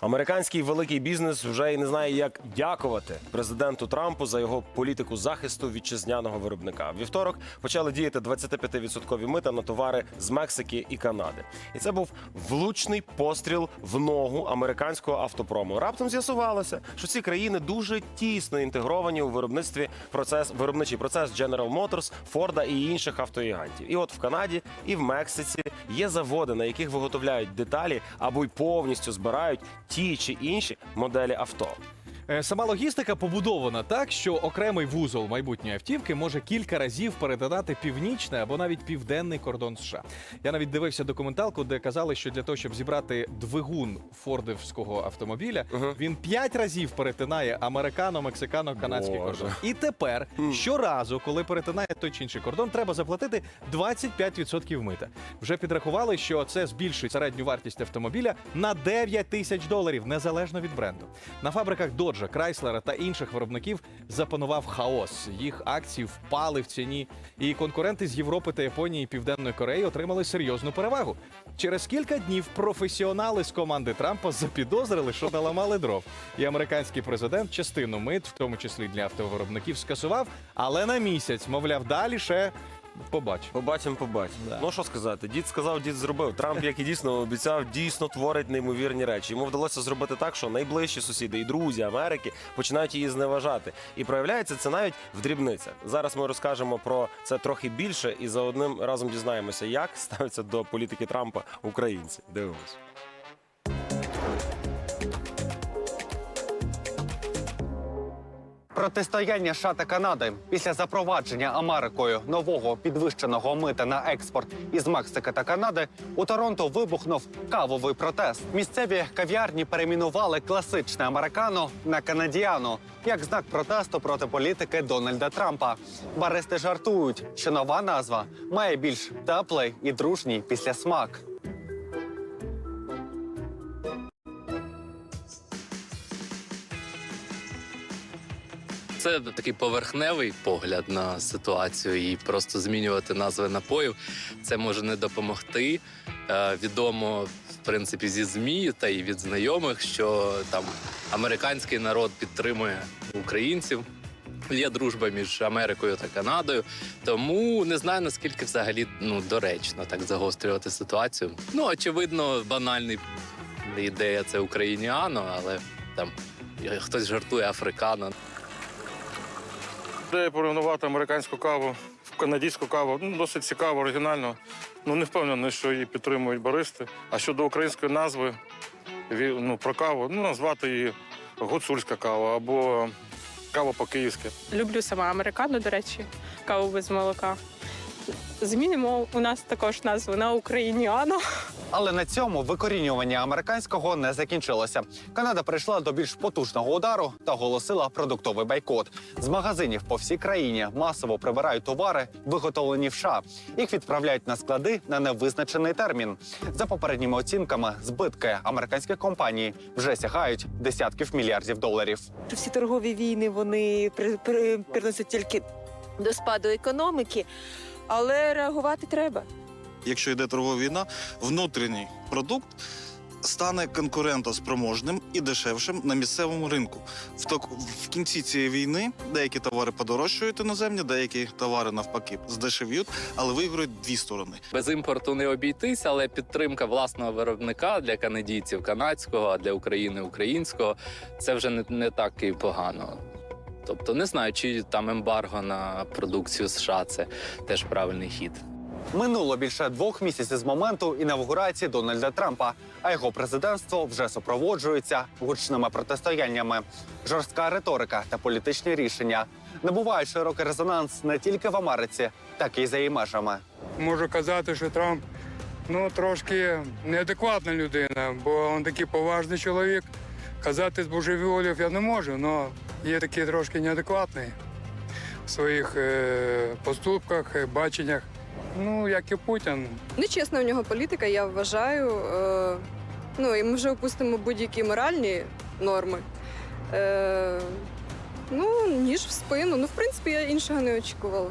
Американський великий бізнес вже і не знає, як дякувати президенту Трампу за його політику захисту вітчизняного виробника. Вівторок почали діяти 25% мита на товари з Мексики і Канади. І це був влучний постріл в ногу американського автопрому. Раптом з'ясувалося, що ці країни дуже тісно інтегровані у виробництві процес виробничий процес General Motors, Форда і інших автогігантів. І от в Канаді і в Мексиці є заводи, на яких виготовляють деталі або й повністю збирають ті чи інші моделі авто. Е, Сама логістика побудована так, що окремий вузол майбутньої автівки може кілька разів перетинати північний або навіть південний кордон США. Я навіть дивився документалку, де казали, що для того, щоб зібрати двигун фордівського автомобіля, Мгм. він п'ять разів перетинає американо-мексикано-канадський Боже. кордон. І тепер щоразу, коли перетинає той чи інший кордон, треба заплатити 25% мита. Вже підрахували, що це збільшить середню вартість автомобіля на 9 тисяч доларів, незалежно від бренду. На фабриках Доджа, Крайслера та інших виробників запанував хаос. Їх акції впали в ціні, і конкуренти з Європи та Японії Південної Кореї отримали серйозну перевагу. Через кілька днів професіонали з команди Трампа запідозрили, що наламали дров. І американський президент частину мит, в тому числі для автовиробників, скасував, але на місяць, мовляв, далі ще побачимо. Побачимо, побачимо. Да. Ну що сказати, дід сказав, дід зробив. Трамп, як і дійсно обіцяв, дійсно творить неймовірні речі. Йому вдалося зробити так, що найближчі сусіди і друзі Америки починають її зневажати. І проявляється це навіть в дрібницях. Зараз ми розкажемо про це трохи більше і за одним разом дізнаємося, як ставиться до політики Трампа українці. Дивимось. Протистояння США та Канади після запровадження Америкою нового підвищеного мита на експорт із Мексики та Канади у Торонто вибухнув кавовий протест. Місцеві кав'ярні перейменували класичне американо на канадіано як знак протесту проти політики Дональда Трампа. Баристи жартують, що нова назва має більш теплий і дружній післясмак. Це такий поверхневий погляд на ситуацію, і просто змінювати назви напоїв це може не допомогти. Е, відомо в принципі зі змі та й від знайомих, що там американський народ підтримує українців. Є дружба між Америкою та Канадою, тому не знаю наскільки взагалі ну доречно так загострювати ситуацію. Ну очевидно, банальна ідея це україніано, але там хтось жартує африкано. Ідея порівнувати американську каву канадську каву ну, досить цікаво, оригінально. Ну не впевнений, що її підтримують баристи. А щодо української назви ну, про каву, ну назвати її гуцульська кава або кава по-київськи. Люблю сама американо, до речі, каву без молока. Змінимо у нас також назву на україніано. Але на цьому викорінювання американського не закінчилося. Канада прийшла до більш потужного удару та оголосила продуктовий бойкот. З магазинів по всій країні масово прибирають товари, виготовлені в США. Їх відправляють на склади на невизначений термін. За попередніми оцінками, збитки американських компаній вже сягають десятків мільярдів доларів. всі торгові війни вони при, приносять тільки до спаду економіки, але реагувати треба. Якщо йде торгова війна, внутрішній продукт стане конкурентоспроможним і дешевшим на місцевому ринку. В, так, в кінці цієї війни деякі товари подорожчають іноземні, деякі товари навпаки здешев'ють, але виграють дві сторони. Без імпорту не обійтись, але підтримка власного виробника для канадійців канадського, а для України українського це вже не, не так і погано. Тобто не знаю, чи там ембарго на продукцію США це теж правильний хід. Минуло більше двох місяців з моменту інавгурації Дональда Трампа, а його президентство вже супроводжується гучними протистояннями, жорстка риторика та політичні рішення набувають широкий резонанс не тільки в Америці, так і за її межами. можу казати, що Трамп ну, трошки неадекватна людина, бо він такий поважний чоловік. Казати з божеволів я не можу, але є такий трошки неадекватний в своїх е, поступках, е, баченнях. Ну, як і Путін. Нечесна у нього політика, я вважаю. Е, ну і ми вже опустимо будь-які моральні норми. Е, ну, ніж в спину. Ну, в принципі, я іншого не очікувала.